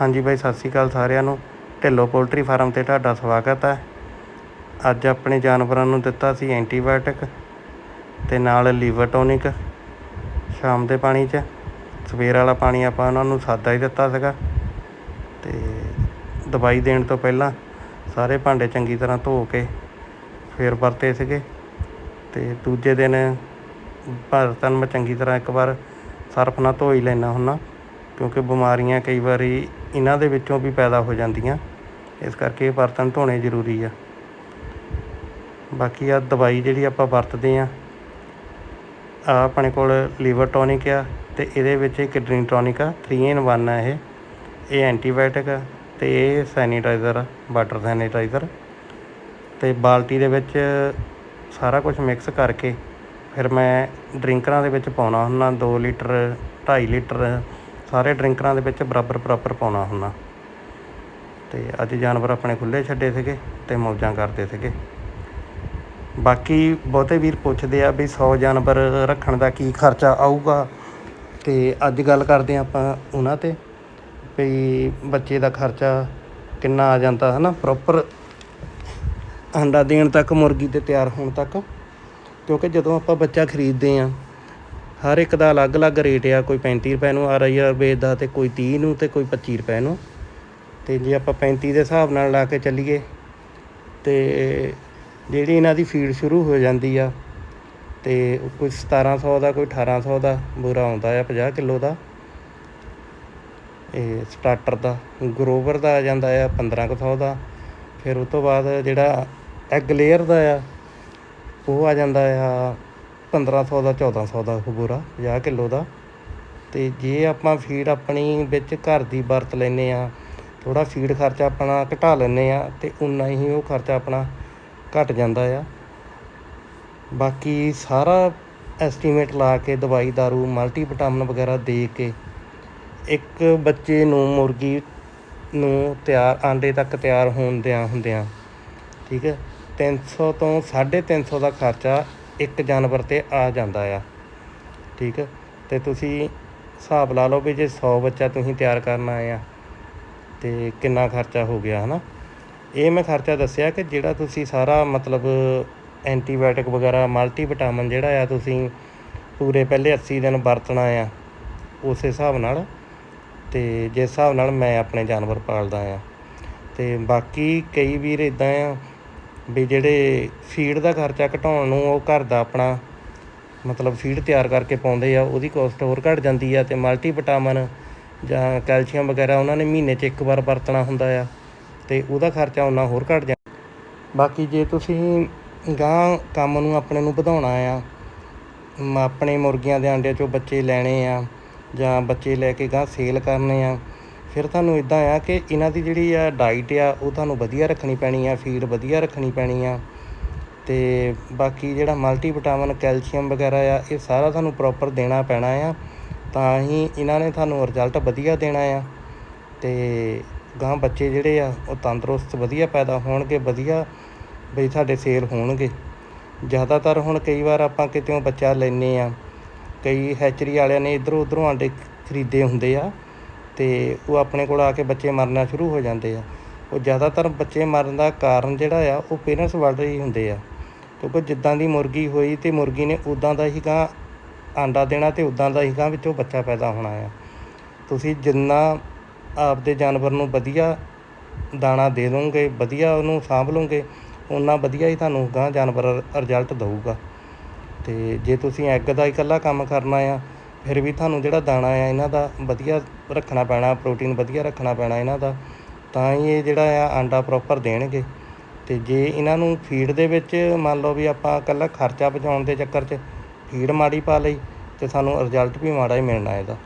ਹਾਂਜੀ ਬਾਈ, ਸਤਿ ਸ਼੍ਰੀ ਅਕਾਲ ਸਾਰਿਆਂ ਨੂੰ। ਢਿੱਲੋਂ ਪੋਲਟਰੀ ਫਾਰਮ ਤੇ ਤੁਹਾਡਾ ਸਵਾਗਤ ਹੈ। ਅੱਜ ਆਪਣੇ ਜਾਨਵਰਾਂ ਨੂੰ ਦਿੱਤਾ ਸੀ ਐਂਟੀਬਾਇਓਟਿਕ ਤੇ ਨਾਲ ਲੀਵਰ ਟੋਨਿਕ ਸ਼ਾਮ ਦੇ ਪਾਣੀ 'ਚ। ਸਵੇਰ ਵਾਲਾ ਪਾਣੀ ਆਪਾਂ ਉਹਨਾਂ ਨੂੰ ਸਾਦਾ ਹੀ ਦਿੱਤਾ ਸੀਗਾ। ਤੇ ਦਵਾਈ ਦੇਣ ਤੋਂ ਪਹਿਲਾਂ ਸਾਰੇ ਭਾਂਡੇ ਚੰਗੀ ਤਰ੍ਹਾਂ ਧੋ ਕੇ ਫਿਰ ਵਰਤੇ ਸੀਗੇ। ਤੇ ਦੂਜੇ ਦਿਨ ਬਰਤਨ ਮੈਂ ਚੰਗੀ ਤਰ੍ਹਾਂ ਇੱਕ ਵਾਰ ਸਰਫ ਨਾਲ ਧੋ ਹੀ ਲੈਣਾ ਹੁੰਨਾ ਕਿਉਂਕਿ ਬਿਮਾਰੀਆਂ ਕਈ ਵਾਰੀ ਇਹਨਾਂ ਦੇ ਵਿੱਚੋਂ ਵੀ ਪੈਦਾ ਹੋ ਜਾਂਦੀਆਂ। ਇਸ ਕਰਕੇ ਇਹ ਬਰਤਨ ਧੋਣੇ ਜ਼ਰੂਰੀ ਆ। ਬਾਕੀ ਆ ਦਵਾਈ ਜਿਹੜੀ ਆਪਾਂ ਵਰਤਦੇ ਆ ਆ ਆਪਣੇ ਕੋਲ ਲੀਵਰ ਟੋਨਿਕ ਆ ਤੇ ਇਹਦੇ ਵਿੱਚ ਇਹ ਕਿਡਨੀ ਟੋਨਿਕ ਆ 3 ਇਨ 1 ਆ ਇਹ। ਇਹ ਐਂਟੀਬਾਇਓਟਿਕ ਆ ਤੇ ਇਹ ਸੈਨੀਟਾਈਜ਼ਰ ਆ, ਵਾਟਰ ਸੈਨੀਟਾਈਜ਼ਰ। ਤੇ ਬਾਲਟੀ ਦੇ ਵਿੱਚ ਸਾਰਾ ਕੁਝ ਮਿਕਸ ਕਰਕੇ ਫਿਰ ਮੈਂ ਡਰਿੰਕਰਾਂ ਦੇ ਵਿੱਚ ਪਾਉਣਾ ਹੁੰਦਾ 2 ਲੀਟਰ 2.5 ਲੀਟਰ ਸਾਰੇ ਡਰਿੰਕਰਾਂ ਦੇ ਵਿੱਚ ਬਰਾਬਰ ਬਰਾਬਰ ਪਾਉਣਾ ਹੁੰਦਾ। ਤੇ ਅੱਜ ਜਾਨਵਰ ਆਪਣੇ ਖੁੱਲੇ ਛੱਡੇ ਸੀਗੇ ਤੇ ਮੌਜਾਂ ਕਰਦੇ ਸੀਗੇ। ਬਾਕੀ ਬਹੁਤੇ ਵੀਰ ਪੁੱਛਦੇ ਆ ਵੀ 100 ਜਾਨਵਰ ਰੱਖਣ ਦਾ ਕੀ ਖਰਚਾ ਆਊਗਾ? ਤੇ ਅੱਜ ਗੱਲ ਕਰਦੇ ਆ ਆਪਾਂ ਉਹਨਾਂ ਤੇ ਵੀ ਬੱਚੇ ਦਾ ਖਰਚਾ ਕਿੰਨਾ ਆ ਜਾਂਦਾ, ਹਨਾ? ਪ੍ਰੋਪਰ ਅੰਡਾ ਦੇਣ ਤੱਕ, ਮੁਰਗੀ ਤੇ ਤਿਆਰ ਹੋਣ ਤੱਕ। ਕਿਉਂਕਿ ਜਦੋਂ ਆਪਾਂ ਬੱਚਾ ਖਰੀਦਦੇ ਆ ਹਰ ਇੱਕ ਦਾ ਅਲੱਗ-ਅਲੱਗ ਰੇਟ ਆ, ਕੋਈ 35 ਰੁਪਏ ਨੂੰ ਆ ਰਹੀ ਆ ਵੇਚਦਾ ਤੇ ਕੋਈ 30 ਨੂੰ ਤੇ ਕੋਈ 25 ਰੁਪਏ ਨੂੰ। ਤੇ ਜੇ ਆਪਾਂ 35 ਦੇ ਹਿਸਾਬ ਨਾਲ ਲਾ ਕੇ ਚੱਲੀਏ ਤੇ ਜਿਹੜੀ ਇਹਨਾਂ ਦੀ ਫੀਡ ਸ਼ੁਰੂ ਹੋ ਜਾਂਦੀ ਆ, ਤੇ ਕੋਈ 1700 ਦਾ, ਕੋਈ 1800 ਦਾ ਬੁਰਾ ਆਉਂਦਾ ਆ 50 ਕਿਲੋ ਦਾ। ਇਹ ਸਟਾਰਟਰ ਦਾ, ਗਰੋਵਰ ਦਾ ਆ ਜਾਂਦਾ ਆ 1500 ਦਾ। ਫਿਰ ਉਸ ਤੋਂ ਬਾਅਦ ਜਿਹੜਾ ਐਗ ਲੇਅਰ ਦਾ ਆ, ਉਹ ਆ ਜਾਂਦਾ ਆ 1500 ਦਾ 1400 ਦਾ ਉਹ ਬੂਰਾ 50 ਕਿਲੋ ਦਾ। ਤੇ ਜੇ ਆਪਾਂ ਫੀਡ ਆਪਣੀ ਵਿੱਚ ਘਰ ਦੀ ਵਰਤ ਲੈਨੇ ਆ ਥੋੜਾ ਫੀਡ ਖਰਚਾ ਆਪਣਾ ਘਟਾ ਲੈਨੇ ਆ ਤੇ ਉਨਾ ਹੀ ਉਹ ਖਰਚਾ ਆਪਣਾ ਘਟ ਜਾਂਦਾ ਆ। ਬਾਕੀ ਸਾਰਾ ਐਸਟੀਮੇਟ ਲਾ ਕੇ ਦਵਾਈ, ਦਾਰੂ ਮਲਟੀ ਵਿਟਾਮਿਨ ਵਗੈਰਾ ਦੇ ਕੇ ਇੱਕ ਬੱਚੇ ਨੂੰ ਮੁਰਗੀ ਨੂੰ ਤਿਆਰ, ਆਂਡੇ ਤੱਕ ਤਿਆਰ ਹੋਣ ਦਿਆਂ ਹੁੰਦਿਆਂ, ਠੀਕ ਹੈ 300 ਤੋਂ 350 ਦਾ ਖਰਚਾ ਇੱਕ ਜਾਨਵਰ ਤੇ ਆ ਜਾਂਦਾ ਆ। ਠੀਕ ਹੈ ਤੇ ਤੁਸੀਂ ਹਿਸਾਬ ਲਾ ਲਓ ਵੀ ਜੇ 100 ਬੱਚਾ ਤੁਸੀਂ ਤਿਆਰ ਕਰਨਾ ਆ, ਤੇ ਕਿੰਨਾ ਖਰਚਾ ਹੋ ਗਿਆ, ਹਨਾ? ਇਹ ਮੈਂ ਖਰਚਾ ਦੱਸਿਆ ਕਿ ਜਿਹੜਾ ਤੁਸੀਂ ਸਾਰਾ ਮਤਲਬ ਐਂਟੀਬਾਇਓਟਿਕ ਵਗੈਰਾ, ਮਲਟੀਵਿਟਾਮਿਨ ਜਿਹੜਾ ਆ ਤੁਸੀਂ ਪੂਰੇ ਪਹਿਲੇ 80 ਦਿਨ ਵਰਤਣਾ ਆ, ਉਸ ਹਿਸਾਬ ਨਾਲ ਤੇ ਜਿਸ ਹਿਸਾਬ ਨਾਲ ਮੈਂ ਆਪਣੇ ਜਾਨਵਰ ਪਾਲਦਾ ਆ। ਤੇ ਬਾਕੀ ਕਈ ਵੀਰ ਇਦਾਂ ਆ ਵੀ ਜਿਹੜੇ ਫੀਡ ਦਾ ਖਰਚਾ ਘਟਾਉਣ ਨੂੰ ਉਹ ਘਰ ਦਾ ਆਪਣਾ ਮਤਲਬ ਫੀਡ ਤਿਆਰ ਕਰਕੇ ਪਾਉਂਦੇ ਆ, ਉਹਦੀ ਕੋਸਟ ਹੋਰ ਘਟ ਜਾਂਦੀ ਆ ਤੇ ਮਲਟੀ ਵਿਟਾਮਿਨ ਜਾਂ ਕੈਲਸ਼ੀਅਮ ਵਗੈਰਾ ਉਹਨਾਂ ਨੇ ਮਹੀਨੇ 'ਚ ਇੱਕ ਵਾਰ ਵਰਤਣਾ ਹੁੰਦਾ ਆ ਤੇ ਉਹਦਾ ਖਰਚਾ ਉਹਨਾਂ ਹੋਰ ਘਟ ਜਾ ਬਾਕੀ ਜੇ ਤੁਸੀਂ ਗਾਂ ਕੰਮ ਨੂੰ ਆਪਣੇ ਨੂੰ ਵਧਾਉਣਾ ਆ, ਮ- ਆਪਣੇ ਮੁਰਗੀਆਂ ਦੇ ਆਂਡਿਆਂ ਚੋਂ ਬੱਚੇ ਲੈਣੇ ਆ ਜਾਂ ਬੱਚੇ ਲੈ ਕੇ ਗਾਂ ਸੇਲ ਕਰਨੇ ਆ ਫਿਰ ਤੁਹਾਨੂੰ ਇਦਾਂ ਆ ਕਿ ਇਹਨਾਂ ਦੀ ਜਿਹੜੀ ਆ ਡਾਈਟ ਆ, ਉਹ ਤੁਹਾਨੂੰ ਵਧੀਆ ਰੱਖਣੀ ਪੈਣੀ ਆ ਫੀਡ ਵਧੀਆ ਰੱਖਣੀ ਪੈਣੀ ਆ। ਤੇ ਬਾਕੀ ਜਿਹੜਾ ਮਲਟੀ ਵਿਟਾਮਿਨ ਕੈਲਸ਼ੀਅਮ ਵਗੈਰਾ ਆ, ਇਹ ਸਾਰਾ ਤੁਹਾਨੂੰ ਪ੍ਰੋਪਰ ਦੇਣਾ ਪੈਣਾ ਆ। ਤਾਂ ਹੀ ਇਹਨਾਂ ਨੇ ਤੁਹਾਨੂੰ ਰਿਜ਼ਲਟ ਵਧੀਆ ਦੇਣਾ ਆ। ਤੇ ਗਾਂ ਬੱਚੇ ਜਿਹੜੇ ਆ, ਉਹ ਤੰਦਰੁਸਤ ਵਧੀਆ ਪੈਦਾ ਹੋਣਗੇ, ਵਧੀਆ ਬਈ ਸਾਡੇ ਸੇਲ ਹੋਣਗੇ। ਜ਼ਿਆਦਾਤਰ ਹੁਣ ਕਈ ਵਾਰ ਆਪਾਂ ਕਿਤੇੋਂ ਬੱਚਾ ਲੈਨੇ ਆ। ਕਈ ਹੈਚਰੀ ਵਾਲਿਆਂ ਨੇ ਇਧਰੋਂ ਉਧਰੋਂ ਆਂਡੇ ਖਰੀਦੇ ਹੁੰਦੇ ਆ। ਅਤੇ ਉਹ ਆਪਣੇ ਕੋਲ ਆ ਕੇ ਬੱਚੇ ਮਰਨਾ ਸ਼ੁਰੂ ਹੋ ਜਾਂਦੇ ਆ। ਉਹ ਜ਼ਿਆਦਾਤਰ ਬੱਚੇ ਮਰਨ ਦਾ ਕਾਰਨ ਜਿਹੜਾ ਆ, ਉਹ ਪੇਰੈਂਟਸ ਵੱਲ ਹੀ ਹੁੰਦੇ ਆ। ਕਿਉਂਕਿ ਜਿੱਦਾਂ ਦੀ ਮੁਰਗੀ ਹੋਈ ਅਤੇ ਮੁਰਗੀ ਨੇ ਉੱਦਾਂ ਦਾ ਹੀ ਗਾਂ ਆਂਡਾ ਦੇਣਾ ਅਤੇ ਉੱਦਾਂ ਦਾ ਹੀ ਗਾਂ ਵਿੱਚੋਂ ਬੱਚਾ ਪੈਦਾ ਹੋਣਾ ਆ। ਤੁਸੀਂ ਜਿੰਨਾ ਆਪਦੇ ਜਾਨਵਰ ਨੂੰ ਵਧੀਆ ਦਾਣਾ ਦੇ ਦੋਗੇ, ਵਧੀਆ ਉਹਨੂੰ ਸਾਂਭ ਲਓਗੇ ਉਨਾ ਵਧੀਆ ਹੀ ਤੁਹਾਨੂੰ ਗਾਂ ਜਾਨਵਰ ਰਿਜ਼ਲਟ ਦਊਗਾ। ਅਤੇ ਜੇ ਤੁਸੀਂ ਐਗ ਦਾ ਇਕੱਲਾ ਕੰਮ ਕਰਨਾ ਆ ਫਿਰ ਵੀ ਤੁਹਾਨੂੰ ਜਿਹੜਾ ਦਾਣਾ ਆ, ਇਹਨਾਂ ਦਾ ਵਧੀਆ ਰੱਖਣਾ ਪੈਣਾ ਪ੍ਰੋਟੀਨ ਵਧੀਆ ਰੱਖਣਾ ਪੈਣਾ ਇਹਨਾਂ ਦਾ, ਤਾਂ ਹੀ ਇਹ ਜਿਹੜਾ ਆ ਆਂਡਾ ਪ੍ਰੋਪਰ ਦੇਣਗੇ। ਅਤੇ ਜੇ ਇਹਨਾਂ ਨੂੰ ਫੀਡ ਦੇ ਵਿੱਚ ਮੰਨ ਲਓ ਵੀ ਆਪਾਂ ਇਕੱਲਾ ਖਰਚਾ ਬਚਾਉਣ ਦੇ ਚੱਕਰ 'ਚ ਫੀਡ ਮਾੜੀ ਪਾ ਲਈ, ਤੇ ਸਾਨੂੰ ਰਿਜ਼ਲਟ ਵੀ ਮਾੜਾ ਹੀ ਮਿਲਣਾ ਇਹਦਾ।